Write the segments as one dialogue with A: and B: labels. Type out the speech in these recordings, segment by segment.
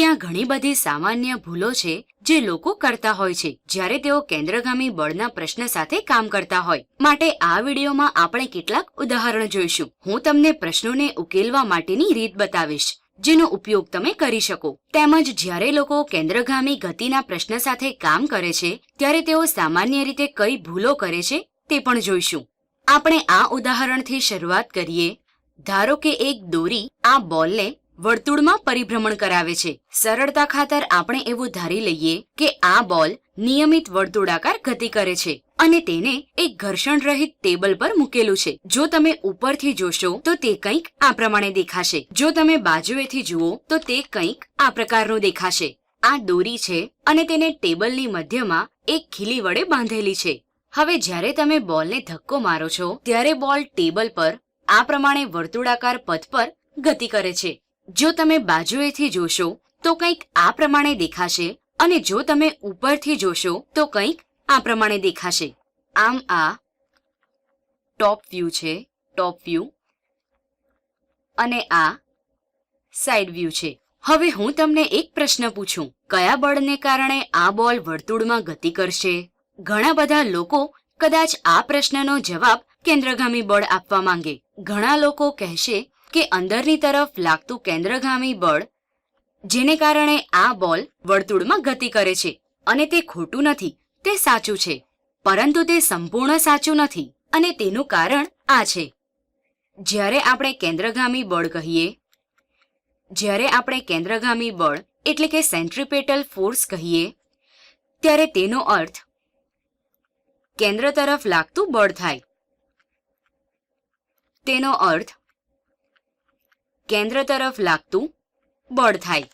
A: ત્યાં ઘણી બધી સામાન્ય ભૂલો છે જે લોકો કરતા હોય છે. જ્યારે તેઓ કેન્દ્રગામી બળના પ્રશ્ન સાથે કામ કરતા હોય. માટે આ વિડીયોમાં આપણે કેટલાક ઉદાહરણ જોઈશું. હું તમને પ્રશ્નોને ઉકેલવા માટેની રીત બતાવીશ, જેનો ઉપયોગ તમે કરી શકો. તેમજ જ્યારે લોકો કેન્દ્રગામી ગતિના પ્રશ્ન સાથે કામ કરે છે, ત્યારે તેઓ સામાન્ય રીતે કઈ ભૂલો કરે છે તે પણ જોઈશું. આપણે આ ઉદાહરણથી શરૂઆત કરીએ. ધારો કે એક દોરી આ બોલને વર્તુળમાં પરિભ્રમણ કરાવે છે. સરળતા ખાતર આપણે એવું ધારી લઈએ કે આ બોલ નિયમિત વર્તુળાકાર ગતિ કરે છે અને તેને એક ઘર્ષણ રહિત ટેબલ પર મૂકેલું છે. જો તમે ઉપરથી જોશો તો તે કંઈક આ પ્રમાણે દેખાશે. જો તમે બાજુએથી જુઓ તો તે કંઈક આ પ્રકારનું દેખાશે. આ દોરી છે અને તેને ટેબલની મધ્યમાં એક ખીલી વડે બાંધેલી છે. હવે જ્યારે તમે બોલને ધક્કો મારો છો, ત્યારે બોલ ટેબલ પર આ પ્રમાણે વર્તુળાકાર પથ પર ગતિ કરે છે. જો તમે બાજુએથી જોશો, તો કંઈક આ પ્રમાણે દેખાશે અને જો તમે ઉપરથી જોશો, તો કંઈક આ પ્રમાણે દેખાશે. આમ આ ટોપ વ્યૂ છે ટોપ વ્યૂ અને આ સાઈડ વ્યૂ છે. હવે હું તમને એક પ્રશ્ન પૂછું. કયા બળને કારણે આ બોલ વર્તુળમાં ગતિ કરશે? ઘણા બધા લોકો કદાચ આ પ્રશ્નનો જવાબ કેન્દ્રગામી બળ આપવા માંગે. ઘણા લોકો કહેશે કે અંદરની તરફ લાગતું કેન્દ્રગામી બળ, જેને કારણે આ બોલ વર્તુળમાં ગતિ કરે છે અને તે ખોટું નથી, તે સાચું છે. પરંતુ તે સંપૂર્ણ સાચું નથી અને તેનું કારણ આ છે. જ્યારે આપણે કેન્દ્રગામી બળ કહીએ, જ્યારે આપણે કેન્દ્રગામી બળ એટલે કે સેન્ટ્રીપેટલ ફોર્સ કહીએ, ત્યારે તેનો અર્થ કેન્દ્ર તરફ લાગતું બળ થાય. તેનો અર્થ કેન્દ્ર તરફ લાગતું બળ થાય.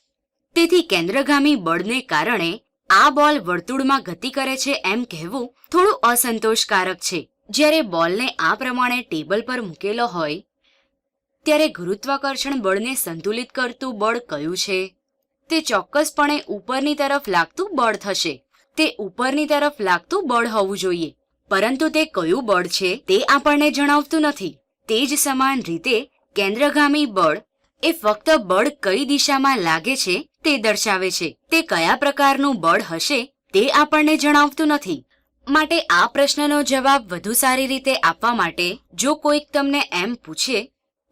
A: તેથી કેન્દ્રગામી બળને કારણે આ બોલ વર્તુળમાં ગતિ કરે છે એમ કહેવું થોડું અસંતોષકારક છે. જ્યારે બોલને આ પ્રમાણે ટેબલ પર મૂકેલો હોય, ત્યારે ગુરુત્વાકર્ષણ બળને સંતુલિત કરતું બળ કયું છે? તે ચોક્કસપણે ઉપરની તરફ લાગતું બળ થશે. તે ઉપરની તરફ લાગતું બળ હોવું જોઈએ. પરંતુ તે કયું બળ છે તે આપણને જણાવતું નથી. તે જ સમાન રીતે કેન્દ્રગામી બળ એ ફક્ત બળ કઈ દિશામાં લાગે છે તે દર્શાવે છે. તે કયા પ્રકારનું બળ હશે તે આપણને જણાવતું નથી. માટે આ પ્રશ્નનો જવાબ વધુ સારી રીતે આપવા માટે જો કોઈક તમને એમ પૂછે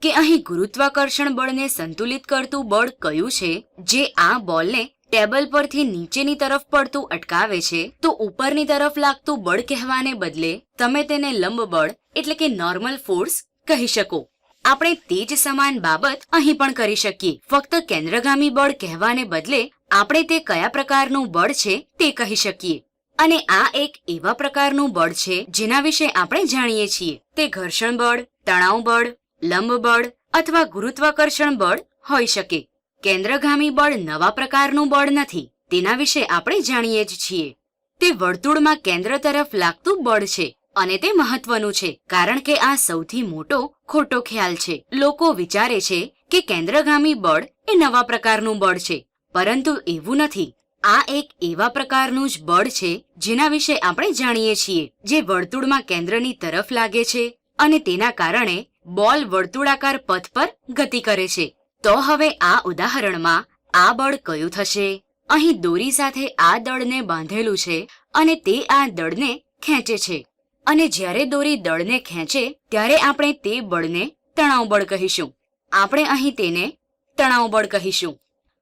A: કે અહીં ગુરુત્વાકર્ષણ બળને સંતુલિત કરતું બળ કયું છે, જે આ બોલને ટેબલ પરથી નીચેની તરફ પડતું અટકાવે છે, તો ઉપરની તરફ લાગતું બળ કહેવાને બદલે તમે તેને લંબ બળ એટલે કે નોર્મલ ફોર્સ કહી શકો. આપણે તે જ સમાન બાબત અહીં પણ કરી શકીએ. ફક્ત કેન્દ્રગામી બળ કહેવાને બદલે આપણે તે કયા પ્રકારનું બળ છે તે કહી શકીએ. અને આ એક એવા પ્રકારનું બળ છે જેના વિશે આપણે જાણીએ છીએ. તે ઘર્ષણ બળ, તણાવ બળ, લંબ બળ અથવા ગુરુત્વાકર્ષણ બળ હોઈ શકે. કેન્દ્રગામી બળ નવા પ્રકારનું બળ નથી. તેના વિશે આપણે જાણીએ જ છીએ. તે વર્તુળમાં કેન્દ્ર તરફ લાગતું બળ છે. અને તે મહત્વનું છે, કારણ કે આ સૌથી મોટો, ખોટો ખ્યાલ છે. લોકો વિચારે છે કે કેન્દ્રગામી બળ એ નવા પ્રકારનું બળ છે, પરંતુ એવું નથી. આ એક એવા પ્રકારનું જ બળ છે, જેના વિશે આપણે જાણીએ છીએ, જે વર્તુળમાં કેન્દ્રની તરફ લાગે છે અને તેના કારણે બોલ વર્તુળાકાર પથ પર ગતિ કરે છે. તો હવે આ ઉદાહરણમાં આ બળ કયું થશે? અહીં દોરી સાથે આ દળને બાંધેલું છે અને તે આ દળને ખેંચે છે. અને જ્યારે દોરી દળને ખેંચે, ત્યારે આપણે તે બળને તણાવ બળ કહીશું. આપણે અહીં તેને તણાવ બળ કહીશું.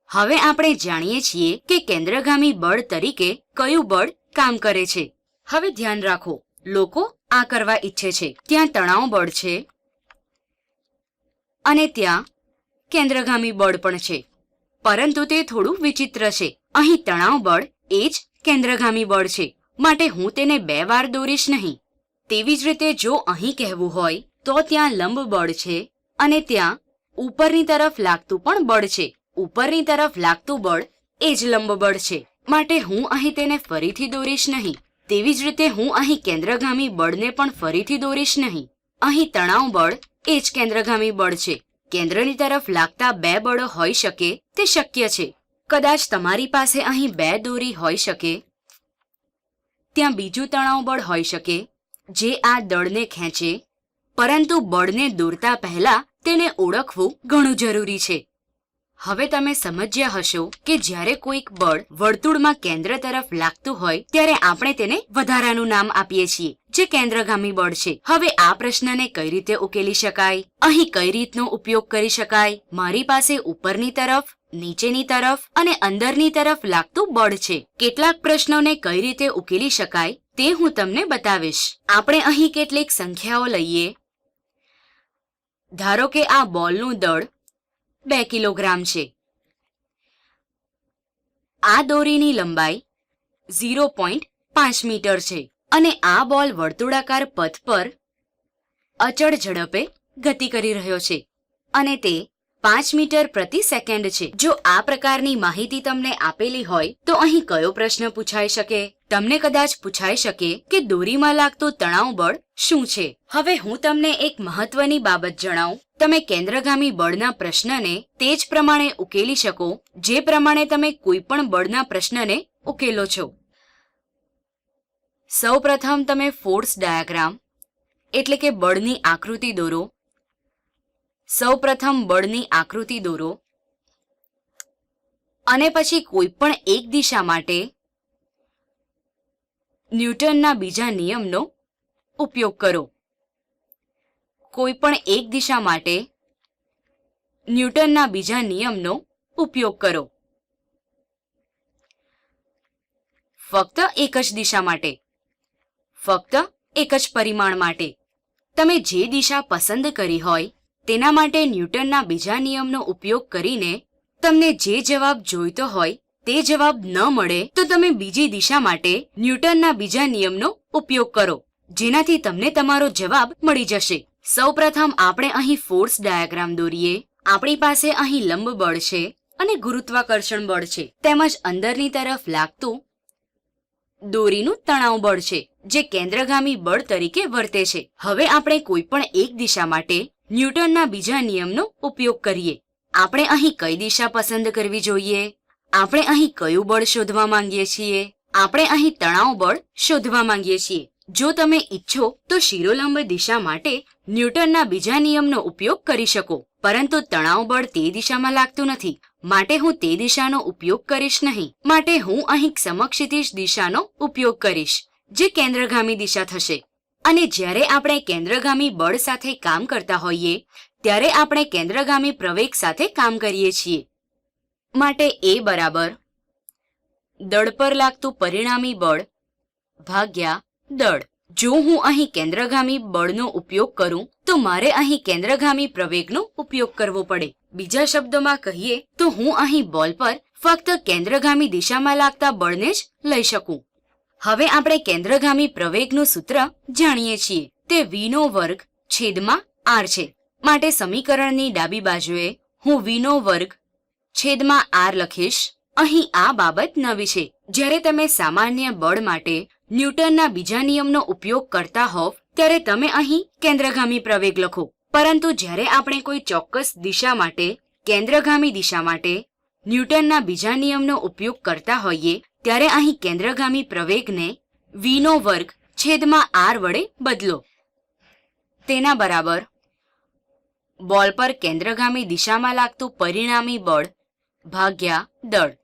A: હવે આપણે જાણીએ છીએ કે કેન્દ્રગામી બળ તરીકે કયું બળ કામ કરે છે. હવે ધ્યાન રાખો, લોકો આ કરવા ઈચ્છે છે. ત્યાં તણાવ બળ છે અને ત્યાં કેન્દ્રગામી બળ પણ છે. પરંતુ તે થોડું વિચિત્ર છે. અહીં તણાવ બળ એ જ કેન્દ્રગામી બળ છે. માટે હું તેને બે વાર દોરીશ નહીં. તેવી જ રીતે જો અહીં કહેવું હોય, તો ત્યાં લંબ બળ છે અને ત્યાં ઉપરની તરફ લાગતું પણ બળ છે. ઉપરની તરફ લાગતું બળ એ જ લંબ બળ છે. માટે હું અહીં તેને ફરીથી દોરીશ નહીં. તેવી જ રીતે હું અહીં કેન્દ્રગામી બળને પણ ફરીથી દોરીશ નહીં. અહીં તણાવ બળ એ જ કેન્દ્રગામી બળ છે. કેન્દ્રની તરફ લાગતા બે બળો હોઈ શકે તે શક્ય છે. કદાચ તમારી પાસે અહીં બે દોરી હોઈ શકે. ત્યાં બીજું તણાવ બળ હોઈ શકે. જે આ દળને ખેંચે, પરંતુ બળને દોરતા પહેલા તેને ઓળખવું ઘણું જરૂરી છે. હવે તમે સમજ્યા હશો કે જ્યારે કોઈક બળ વર્તુળમાં કેન્દ્ર તરફ લાગતું હોય, ત્યારે આપણે તેને વધારાનું નામ આપીએ છીએ, જે કેન્દ્રગામી બળ છે. હવે આ પ્રશ્નને કઈ રીતે ઉકેલી શકાય? અહીં કઈ રીતનો ઉપયોગ કરી શકાય? મારી પાસે ઉપરની તરફ નીચેની તરફ અને અંદરની તરફ લાગતું બળ છે. કેટલાક પ્રશ્નોને કઈ રીતે ઉકેલી શકાય તે હું તમને બતાવીશ. આપણે અહીં કેટલીક સંખ્યાઓ લઈએ. ધારો કે આ બોલનું દળ બે કિલોગ્રામ છે. આ દોરીની લંબાઈ ઝીરો પોઈન્ટ પાંચ મીટર છે અને આ બોલ વર્તુળાકાર પથ પર અચળ ઝડપે ગતિ કરી રહ્યો છે અને તે પાંચ મીટર પ્રતિ સેકન્ડ છે. જો આ પ્રકારની માહિતી તમને આપેલી હોય, તો અહીં કયો પ્રશ્ન પૂછાઈ શકે? તમને કદાચ પૂછાઈ શકે કે દોરીમાં લાગતું તણાવ બળ શું છે? હવે હું તમને એક મહત્વની બાબત જણાવું. તમે કેન્દ્રગામી બળના પ્રશ્નને તે જ પ્રમાણે ઉકેલી શકો, જે પ્રમાણે તમે કોઈ પણ બળના પ્રશ્નને ઉકેલો છો. સૌપ્રથમ તમે ફોર્સ ડાયાગ્રામ, એટલે કે બળની આકૃતિ દોરો. સૌપ્રથમ બળની આકૃતિ દોરો. અને પછી કોઈ પણ એક દિશા માટે ન્યૂટનના બીજા નિયમનો ઉપયોગ કરો. કોઈ પણ એક દિશા માટે ન્યૂટનના બીજા નિયમનો ઉપયોગ કરો. ફક્ત એક જ દિશા માટે. ફક્ત એક જ પરિમાણ માટે. તમે જે દિશા પસંદ કરી હોય તેના માટે ન્યૂટનના બીજા નિયમનો ઉપયોગ કરીને તમને જે જવાબ જોઈતો હોય તે જવાબ ન મળે તો તમે બીજી દિશા માટે ન્યૂટનના બીજા નિયમનો ઉપયોગ કરો, જેનાથી તમને તમારો જવાબ મળી જશે. સૌપ્રથમ આપણે અહીં ફોર્સ ડાયાગ્રામ દોરીએ. આપણી પાસે અહીં લંબ બળ છે અને ગુરુત્વાકર્ષણ બળ છે. તેમજ અંદરની તરફ લાગતું દોરીનું તણાવ બળ છે, જે કેન્દ્રગામી બળ તરીકે વર્તે છે. હવે આપણે કોઈ પણ એક દિશા માટે ન્યૂટનના બીજા નિયમનો ઉપયોગ કરીએ. આપણે અહીં કઈ દિશા પસંદ કરવી જોઈએ? આપણે અહીં કયું બળ શોધવા માંગીએ છીએ? આપણે અહીં તણાવ બળ શોધવા માંગીએ છીએ. જો તમે ઈચ્છો તો શિરોલંબ દિશા માટે ન્યૂટનના બીજા નિયમનો ઉપયોગ કરી શકો. પરંતુ તણાવ બળ તે દિશામાં લાગતું નથી. માટે હું તે દિશાનો ઉપયોગ કરીશ નહીં. માટે હું અહીં સમક્ષિતિજ દિશાનો ઉપયોગ કરીશ, જે કેન્દ્રગામી દિશા થશે. અને જ્યારે આપણે કેન્દ્રગામી બળ સાથે કામ કરતા હોઈએ, ત્યારે આપણે કેન્દ્રગામી પ્રવેગ સાથે કામ કરીએ છીએ. માટે એ બરાબર દળ પર લાગતું પરિણામી બળ ભાગ્યા દળ. જો હું અહીં કેન્દ્રગામી બળનો ઉપયોગ કરું, તો મારે અહીં કેન્દ્રગામી પ્રવેગનો ઉપયોગ કરવો પડે. બીજા શબ્દોમાં કહીએ, તો હું અહીં બોલ પર ફક્ત કેન્દ્રગામી દિશામાં લાગતા બળને જ લઈ શકું. હવે આપણે કેન્દ્રગામી પ્રવેગનું સૂત્ર જાણીએ છીએ. તે વીનો વર્ગ છેદમાં આર છે. માટે સમીકરણની ડાબી બાજુએ હું વીનો વર્ગ છેદમાં આર લખીશ. અહીં આ બાબત નવી છે. જ્યારે તમે સામાન્ય બળ માટે ન્યૂટનના બીજા નિયમનો ઉપયોગ કરતા હોવ, ત્યારે તમે અહીં કેન્દ્રગામી પ્રવેગ લખો. પરંતુ જ્યારે આપણે કોઈ ચોક્કસ દિશા માટે, કેન્દ્રગામી દિશા માટે ન્યૂટનના બીજા નિયમનો ઉપયોગ કરતા હોઈએ, ત્યારે અહીં કેન્દ્રગામી પ્રવેગને વીનો વર્ગ છેદમાં આર વડે બદલો. તેના બરાબર બોલ પર કેન્દ્રગામી દિશામાં લાગતું પરિણામી બળ ભાગ્યા દળ.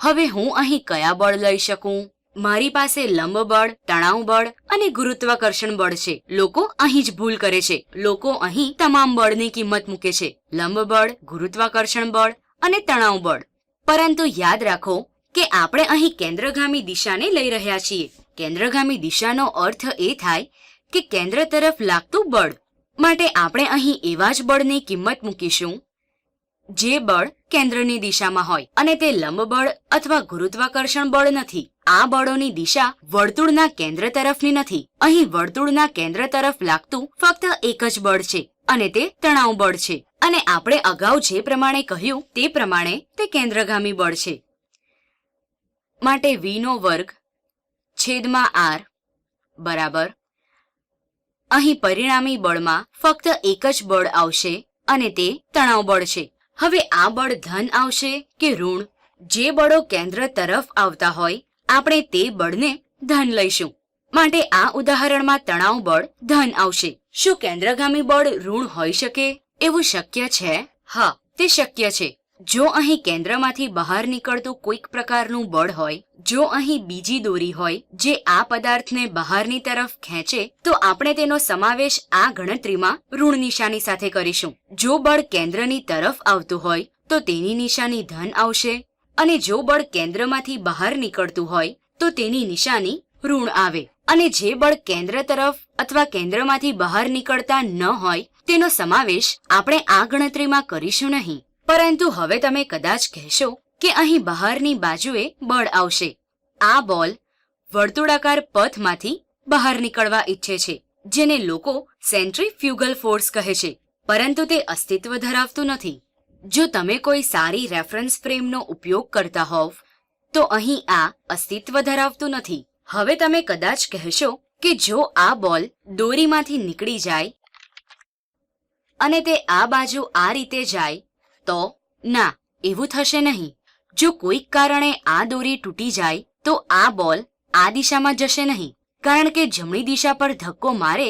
A: હવે હું અહીં કયા બળ લઈ શકું? મારી પાસે લંબ બળ, તણાવ બળ અને ગુરુત્વાકર્ષણ બળ છે. લોકો અહીં જ ભૂલ કરે છે. લોકો અહીં તમામ બળની કિંમત મૂકે છે. લંબ બળ, ગુરુત્વાકર્ષણ બળ અને તણાવ બળ. પરંતુ યાદ રાખો કે આપણે અહીં કેન્દ્રગામી દિશાને લઈ રહ્યા છીએ. કેન્દ્રગામી દિશાનો અર્થ એ થાય કે કેન્દ્ર તરફ લાગતું બળ. માટે આપણે અહીં એવા જ બળની કિંમત મૂકીશું. જે બળ કેન્દ્રની દિશામાં હોય. અને તે લંબ બળ અથવા ગુરુત્વાકર્ષણ બળ નથી. આ બળોની દિશા વર્તુળના કેન્દ્ર તરફની નથી. અહીં વર્તુળના કેન્દ્ર તરફ લાગતું ફક્ત એક જ બળ છે. અને તે તણાવ બળ છે. અને આપણે અગાઉ જે પ્રમાણે કહ્યું તે પ્રમાણે તે કેન્દ્રગામી બળ છે. માટે વીનો વર્ગ છેદમાં આર બરાબર. અહીં પરિણામી બળમાં ફક્ત એક જ બળ આવશે અને તે તણાવ બળ છે. હવે આ બળ ધન આવશે કે ઋણ? જે બળો કેન્દ્ર તરફ આવતા હોય, આપણે તે બળને ધન લઈશું. માટે આ ઉદાહરણમાં તણાવ બળ ધન આવશે. શું કેન્દ્રગામી બળ ઋણ હોઈ શકે એવું શક્ય છે? હા, તે શક્ય છે. જો અહીં કેન્દ્રમાંથી બહાર નીકળતું કોઈક પ્રકારનું બળ હોય, જો અહીં બીજી દોરી હોય, જે આ પદાર્થને બહારની તરફ ખેંચે, તો આપણે તેનો સમાવેશ આ ગણતરીમાં ઋણ નિશાની સાથે કરીશું. જો બળ કેન્દ્રની તરફ આવતું હોય, તો તેની નિશાની ધન આવશે. અને જો બળ કેન્દ્રમાંથી બહાર નીકળતું હોય, તો તેની નિશાની ઋણ આવે. અને જે બળ કેન્દ્ર તરફ અથવા કેન્દ્રમાંથી બહાર નીકળતા ન હોય, તેનો સમાવેશ આપણે આ ગણતરીમાં કરીશું નહીં. પરંતુ હવે તમે કદાચ કહેશો કે અહીં બહારની બાજુએ બળ આવશે. આ બોલ વર્તુળાકાર પથમાંથી બહાર નીકળવા ઈચ્છે છે, જેને લોકો સેન્ટ્રીફ્યુગલ ફોર્સ કહે છે. પરંતુ તે અસ્તિત્વ ધરાવતું નથી. જો તમે કોઈ સારી રેફરન્સ ફ્રેમનો ઉપયોગ કરતા હોવ, તો અહીં આ અસ્તિત્વ ધરાવતું નથી. હવે તમે કદાચ કહેશો કે જો આ બોલ દોરીમાંથી નીકળી જાય અને તે આ બાજુ આ રીતે જાય, તો ના, એવું થશે નહીં. જો કોઈક કારણે આ દોરી તૂટી જાય, તો આ બોલ આ દિશામાં જશે નહીં. કારણ કે જમણી દિશા પર ધક્કો મારે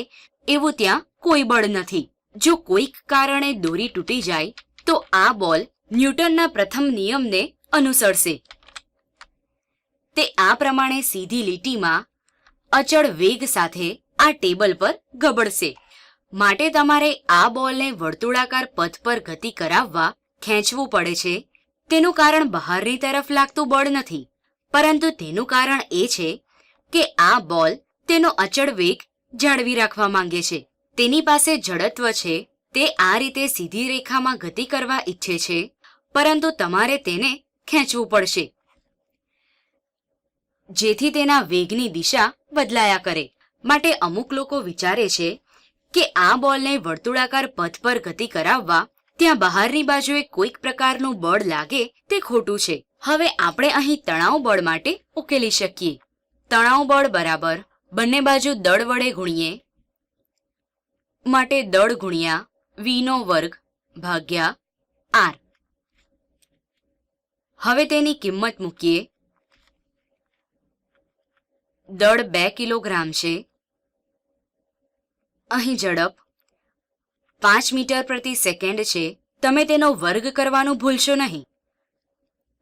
A: એવું ત્યાં કોઈ બળ નથી. જો કોઈક કારણે દોરી તૂટી જાય, તો આ બોલ ન્યૂટનના પ્રથમ નિયમને અનુસરશે. તે આ પ્રમાણે સીધી લીટીમાં અચળ વેગ સાથે આ ટેબલ પર ગબડશે. માટે તમારે આ બોલને વર્તુળાકાર પથ પર ગતિ કરાવવા ખેંચવું પડે છે. તેનું કારણ બહારની તરફ લાગતું બળ નથી. પરંતુ તેનું કારણ એ છે કે આ બોલ તેનો અચળ વેગ જાળવી રાખવા માંગે છે. તેની પાસે જડત્વ છે. તે આ રીતે સીધી રેખામાં ગતિ કરવા ઈચ્છે છે. પરંતુ તમારે તેને ખેંચવું પડશે. જેથી તેના વેગની દિશા બદલાયા કરે. માટે અમુક લોકો વિચારે છે કે આ બોલને વર્તુળાકાર પથ પર ગતિ કરાવવા ત્યાં બહારની બાજુએ કોઈક પ્રકારનું બળ લાગે તે ખોટું છે. હવે આપણે અહીં તણાવ બળ માટે ઉકેલી શકીએ. તણાવ બળ બરાબર બંને બાજુ દળ વડે ગુણીએ. માટે દળ ગુણ્યા નો વર્ગ ભાગ્યા આર. હવે તેની કિંમત મૂકીએ. દળ બે કિલોગ્રામ છે. અહીં ઝડપ પાંચ મીટર પ્રતિ સેકન્ડ છે. તમે તેનો વર્ગ કરવાનું ભૂલશો નહીં.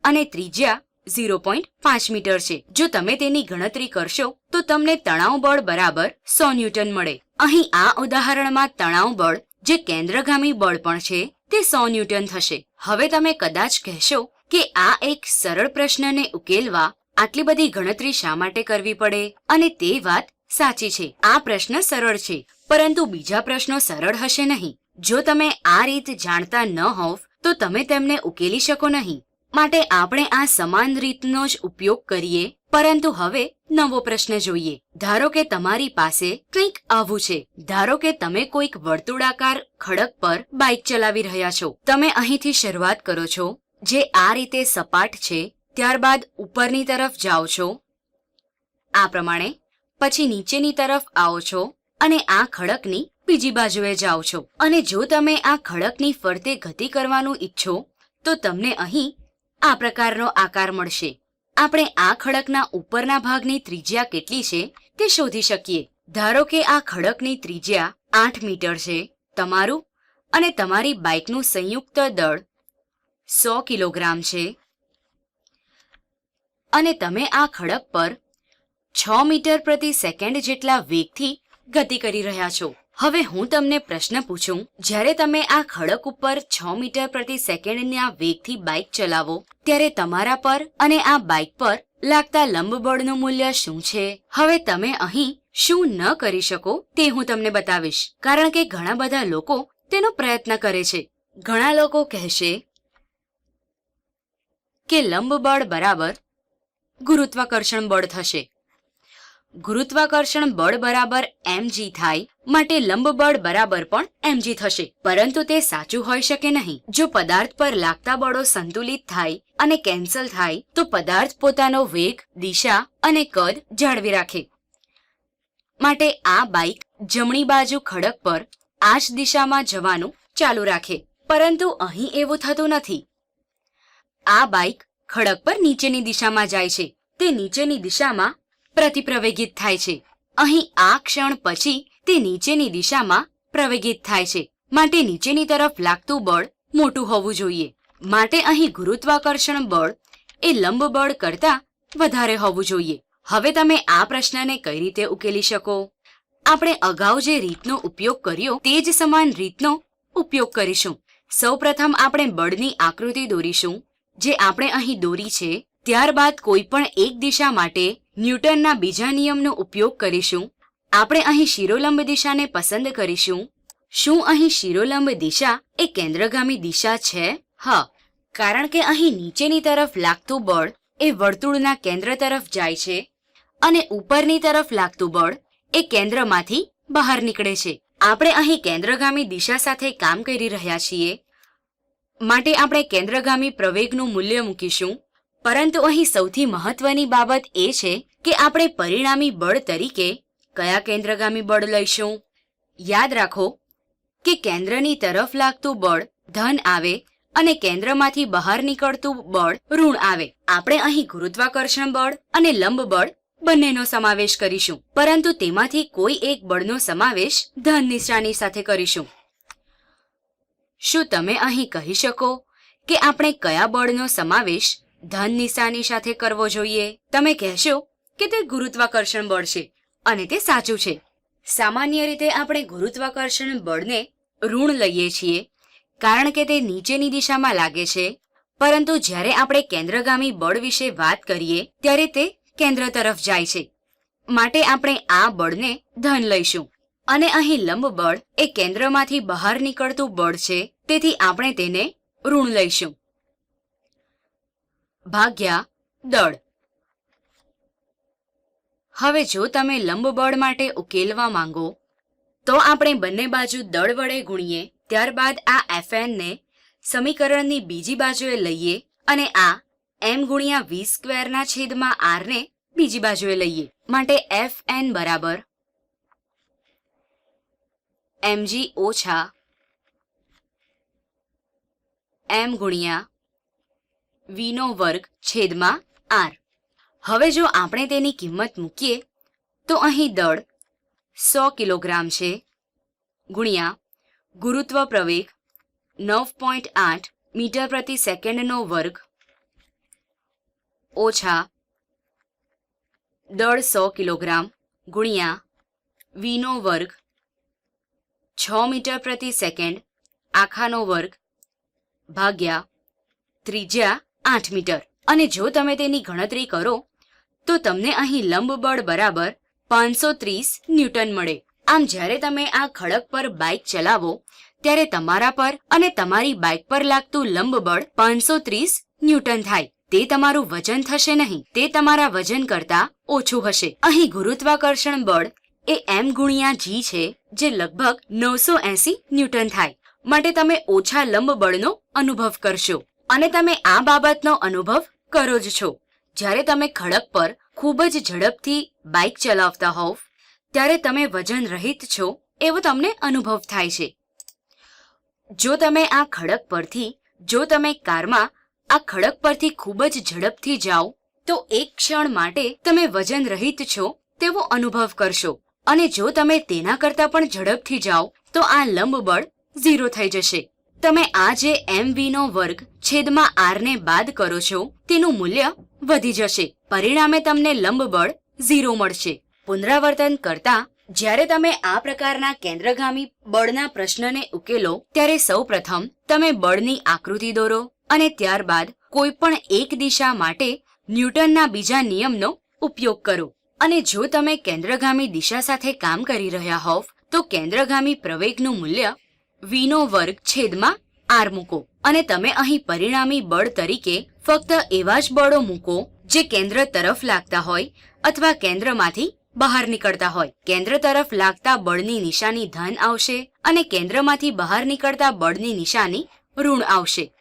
A: અને ત્રિજ્યા ઝીરો પોઈન્ટ પાંચ મીટર છે. જો તમે તેની ગણતરી કરશો, તો તમને તણાવ બળ બરાબર સો ન્યૂટન મળે. અહીં આ ઉદાહરણમાં તણાવ બળ, જે કેન્દ્રગામી બળ પણ છે, તે સો ન્યૂટન થશે. હવે તમે કદાચ કહેશો કે આ એક સરળ પ્રશ્નને ઉકેલવા આટલી બધી ગણતરી શા માટે કરવી પડે? અને તે વાત સાચી છે. આ પ્રશ્ન સરળ છે. પરંતુ બીજા પ્રશ્નો સરળ હશે નહીં. જો તમે આ રીત જાણતા ન હોવ, તો તમે તેમને ઉકેલી શકો નહીં. માટે આપણે આ સમાન રીતનો જ ઉપયોગ કરીએ. પરંતુ હવે નવો પ્રશ્ન જોઈએ. ધારો કે તમારી પાસે કંઈક આવું છે. ધારો કે તમે કોઈક વર્તુળાકાર ખડક પર બાઇક ચલાવી રહ્યા છો. તમે અહીંથી શરૂઆત કરો છો, જે આ રીતે સપાટ છે ત્યારબાદ ઉપરની તરફ જાઓ છો. આ પ્રમાણે પછી નીચેની તરફ આવો છો અને આ ખડકની બીજી બાજુએ જાઓ છો. અને જો તમે આ ખડકની ફરતે ગતિ કરવાનું ઈચ્છો, તો તમને અહીં આ પ્રકારનો આકાર મળશે. આપણે આ ખડકના ઉપરના ભાગની ત્રિજ્યા કેટલી છે તે શોધી શકીએ. ધારો કે આ ખડકની ત્રિજ્યા આઠ મીટર છે, તમારું અને તમારી બાઇકનું સંયુક્ત દળ સો કિલોગ્રામ છે. અને તમે આ ખડક પર છ મીટર પ્રતિ સેકન્ડ જેટલા વેગથી ગતિ કરી રહ્યા છો. હવે હું તમને પ્રશ્ન પૂછું, જ્યારે તમે આ ખડક ઉપર છ મીટર પ્રતિ સેકન્ડના વેગથી બાઇક ચલાવો, ત્યારે તમારા પર અને આ બાઇક પર લાગતા લંબબળનું મૂલ્ય શું છે? હવે તમે અહીં શું ન કરી શકો તે હું તમને બતાવીશ. કારણ કે ઘણા બધા લોકો તેનો પ્રયત્ન કરે છે. ઘણા લોકો કહેશે કે લંબબળ બરાબર ગુરુત્વાકર્ષણ બળ થશે. ગુરુત્વાકર્ષણ બળ બરાબર એમજી થાય માટે લંબ બળ બરાબર પણ એમજી થશે. પરંતુ તે સાચું હોઈ શકે નહીં. જો પદાર્થ પર લાગતા બળો સંતુલિત થાય અને કેન્સલ થાય, તો પદાર્થ પોતાનો વેગ, દિશા અને કદ જાળવી રાખે. માટે આ બાઇક જમણી બાજુ ખડક પર આ જ દિશામાં જવાનું ચાલુ રાખે. પરંતુ અહીં એવું થતું નથી. આ બાઇક ખડક પર નીચેની દિશામાં જાય છે. તે નીચેની દિશામાં પ્રતિપ્રવેગિત થાય છે. અહીં આ ક્ષણ પછી તે નીચેની દિશામાં પ્રવેગિત થાય છે. માટે નીચેની તરફ લાગતું બળ મોટું હોવું જોઈએ. માટે અહીં ગુરુત્વાકર્ષણ બળ એ લંબ બળ કરતા વધારે હોવું જોઈએ. હવે તમે આ પ્રશ્નને કઈ રીતે ઉકેલી શકો? આપણે અગાઉ જે રીતનો ઉપયોગ કર્યો તે જ સમાન રીતનો ઉપયોગ કરીશું. સૌપ્રથમ આપણે બળની આકૃતિ દોરીશું. જે આપણે અહીં દોરી છે, ત્યારબાદ કોઈ પણ એક દિશા માટે ન્યૂટનના બીજા નિયમનો ઉપયોગ કરીશું. આપણે અહીં શિરોલંબ દિશાને પસંદ કરીશું. શું અહીં શિરોલંબ દિશા એ કેન્દ્રગામી દિશા છે? હા. કારણ કે અહીં નીચેની તરફ લાગતું બળ એ વર્તુળના કેન્દ્ર તરફ જાય છે અને ઉપરની તરફ લાગતું બળ એ કેન્દ્રમાંથી બહાર નીકળે છે. આપણે અહીં કેન્દ્રગામી દિશા સાથે કામ કરી રહ્યા છીએ. માટે આપણે કેન્દ્રગામી પ્રવેગનું મૂલ્ય મૂકીશું. પરંતુ અહીં સૌથી મહત્વની બાબત એ છે કે આપણે પરિણામી બળ તરીકે કયા કેન્દ્રગામી બળ લઈશું? યાદ રાખો કે કેન્દ્રની તરફ લાગતું બળ ધન આવે અને કેન્દ્રમાંથી બહાર નીકળતું બળ ઋણ આવે. આપણે અહીં ગુરુત્વાકર્ષણ બળ અને લંબ બળ બંનેનો સમાવેશ કરીશું. પરંતુ તેમાંથી કોઈ એક બળનો સમાવેશ ધન નિશાની સાથે કરીશું. શું તમે અહીં કહી શકો કે આપણે કયા બળનો સમાવેશ ધન નિશાની સાથે કરવો જોઈએ? તમે કહેશો કે તે ગુરુત્વાકર્ષણ બળ છે અને તે સાચું છે. સામાન્ય રીતે આપણે ગુરુત્વાકર્ષણ બળને ઋણ લઈએ છીએ કારણ કે તે નીચેની દિશામાં લાગે છે. પરંતુ જ્યારે આપણે કેન્દ્રગામી બળ વિશે વાત કરીએ, ત્યારે તે કેન્દ્ર તરફ જાય છે. માટે આપણે આ બળને ધન લઈશું. અને અહીં લંબ બળ એ કેન્દ્રમાંથી બહાર નીકળતું બળ છે, તેથી આપણે તેને ઋણ લઈશું. ભાગ્યા દળ. હવે જો તમે લંબ બળ માટે ઉકેલવા માંગો, તો આપણે બંને બાજુ દળ વડે ગુણીએ, ત્યારબાદ આ એફએનને સમીકરણની બીજી બાજુએ લઈએ અને આ એમ ગુણ્યા વી સ્ક્વેરના છેદમાં આરને બીજી બાજુએ લઈએ. માટે એફ એન બરાબર mg ઓછા. m ગુણ્યા v નો વર્ગ છેદમાં r હવે જો આપણે તેની કિંમત મૂકીએ, તો અહીં દળ સો કિલોગ્રામ છે ગુણ્યા ગુરુત્વ પ્રવેગ નવ પોઈન્ટ આઠ મીટર પ્રતિ સેકન્ડનો વર્ગ ઓછા દળ સો કિલોગ્રામ ગુણ્યા વીનો વર્ગ છ મીટર પ્રતિ સેકન્ડ, આખાનો વર્ગ ભાગ્યા ત્રિજ્યા આઠ મીટર. અને જો તમે તેની ગણતરી કરો, તો તમને અહીં લંબ બળ બરાબર પાંચસો ત્રીસ ન્યૂટન મળે. આમ જ્યારે તમે આ ખડક પર બાઇક ચલાવો, ત્યારે તમારા પર અને તમારી બાઇક પર લાગતું લંબ બળ પાંચસો ત્રીસ ન્યૂટન થાય. તે તમારું વજન થશે નહીં. તે તમારા વજન કરતા ઓછું હશે. અહીં ગુરુત્વાકર્ષણ બળ એ એમ ગુણ્યા જી છે જે લગભગ નવસો એસી ન્યૂટન થાય. માટે તમે ઓછા લંબ બળનો અનુભવ કરશો. અને તમે આ બાબતનો અનુભવ કરો જ છો. જ્યારે તમે ખડક પર ખૂબ જ ઝડપથી બાઇક ચલાવતા હોવ, ત્યારે તમે વજન રહિત છો એવો તમને અનુભવ થાય છે. જો તમે આ ખડક પરથી, જો તમે કારમાં આ ખડક પરથી ખૂબ જ ઝડપથી જાઓ, તો એક ક્ષણ માટે તમે વજન રહિત છો તેવો અનુભવ કરશો. અને જો તમે તેના કરતાં પણ ઝડપથી જાઓ, તો આ લંબ બળ ઝીરો થઈ જશે. તમે આ જે એમ નો વર્ગ છેદમાં આર ને બાદ કરો છો, તેનું મૂલ્ય વધી જશે. પરિણામે તમને લંબ બળ ઝીરો મળશે. પુનરાવર્તન કરતા, જ્યારે તમે આ પ્રકારના કેન્દ્રગામી બળના પ્રશ્નને ઉકેલો, ત્યારે સૌપ્રથમ તમે બળની આકૃતિ દોરો અને ત્યારબાદ કોઈ પણ એક દિશા માટે ન્યૂટનના બીજા નિયમનો ઉપયોગ કરો. અને જો તમે કેન્દ્રગામી દિશા સાથે કામ કરી રહ્યા હોવ, તો કેન્દ્રગામી પ્રવેગનું મૂલ્ય વીનો વર્ગ છેદમાં આર મૂકો. અને તમે અહીં પરિણામી બળ તરીકે ફક્ત એવા જ બળો મૂકો જે કેન્દ્ર તરફ લાગતા હોય અથવા કેન્દ્રમાંથી બહાર નીકળતા હોય. કેન્દ્ર તરફ લાગતા બળની નિશાની ધન આવશે અને કેન્દ્રમાંથી બહાર નીકળતા બળની નિશાની ઋણ આવશે.